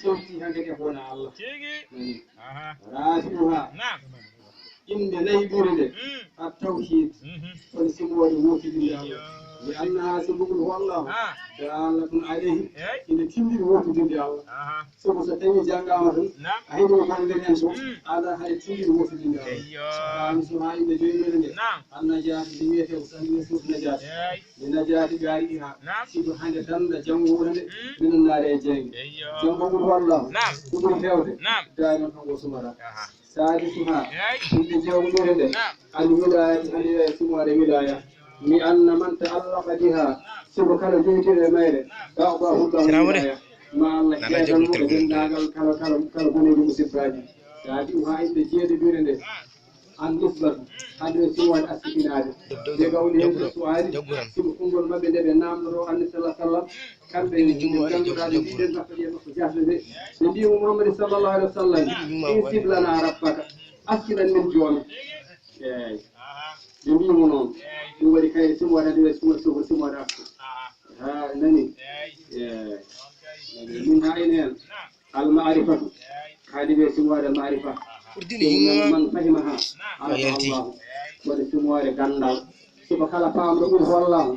sewti hande ke hoona allah. Eh, Rafiuha inde laybiri nde. A tawhid. Kono simo waɗi wofidinde allah. mi anna sabugol hollama e allah ɗum alayhi ina timmiɗi woftidinde allah. Sabu so tawi janggama tan a heɓino kono nder hen so ala hay timmiɗi woftidinde allahami so ha inde joyi mene nde. An najati ndi wiyete ko sanne suuf najati nde najati gaari ɗi ha siɗo hande danda janggo wuuro nde minen naare e jeyge janggo ngol hollama ɗuɓuri hewde daari on tan go sumata. Saadi suma ɗumɓe jewgo ɗore nde ani wilayaji ani sumare wilaya سوى كلا جوتي المير أعطاه الله الولاية مع الله Nana كيف jabul المؤمن telefon. ناقل كلا كلا كلا بني بمسفراجي تاتي وهاي تجيد بيرنده عن نسبة هذا سوى الأسكناد لقوله السؤال Jagoran. سوى كنقول ما بدأ بنام رو أن صلى الله عليه وسلم كان بين نبي محمد صلى الله عليه وسلم انسب لنا ربك أسكنا من جوعنا aha ɓe mbimo noon ɗum waɗi kay simo waɗade ɓe simo sogo simo waɗa ko aha ha eh sumo na dole sumo sumo sumo na ha nani eh min harin hel al ma'rifa hadi be sumo da ma'rifa urdini man fahimaha ala allah wa sumo da gandal suba kala pamdo ko wallahu